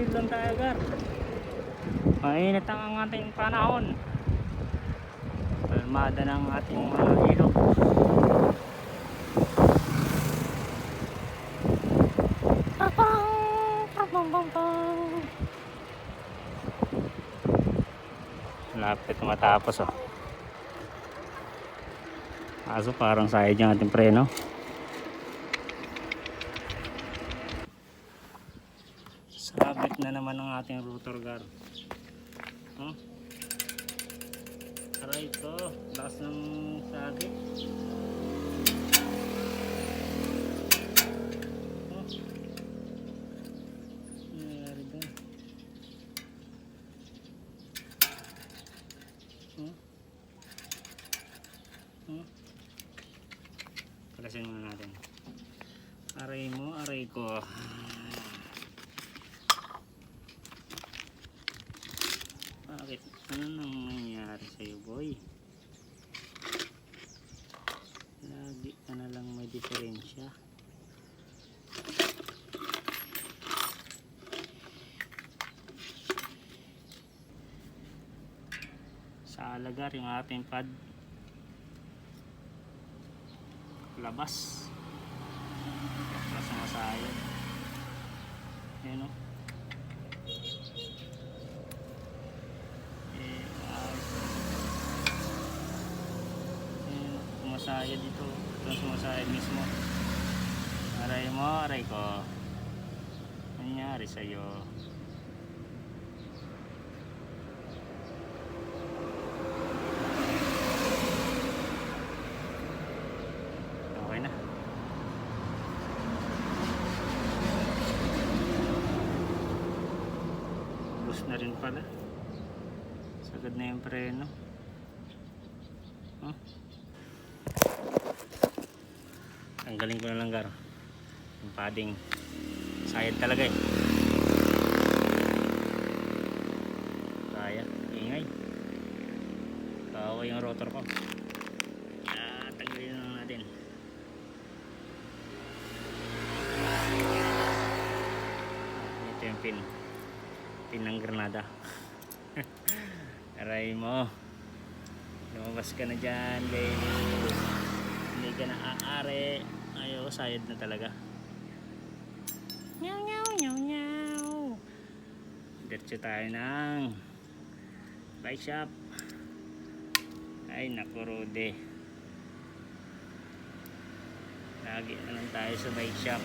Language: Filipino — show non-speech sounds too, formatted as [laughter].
chill lang tayo gar. Mainit ang ating panahon. Kalmada ng ating mga ilog. Papang, papang. Lapit matapos oh. Kaso parang sayad yung ating preno. Na naman ang ating rotor guard. Hmm? Aray ito, lakas ng sabit. Oh. Palasin muna natin. Aray mo, aray ko. Boy? Lagi ka na lang may diferensya. Sa alagar yung ating pad labas labas sumasaya dito ito sumasaya mismo aray mo aray ko nangyari sa'yo okay na Bus na rin pala. Sagad na yung preno. Huh? Tanggalin ko na lang gar. Yung padding. Sayad talaga eh. Kaya. Ingay. Kawa yung rotor ko. Ah, tanggalin na lang natin. Ito yung pin pin ng granada [laughs] aray mo lumabas ka na dyan baby hindi ka na aare ayaw sayad na talaga. Nyaw nyaw nyaw nyaw. Diretso tayo ng bike shop. Ay naku Rode lagi na lang tayo sa bike shop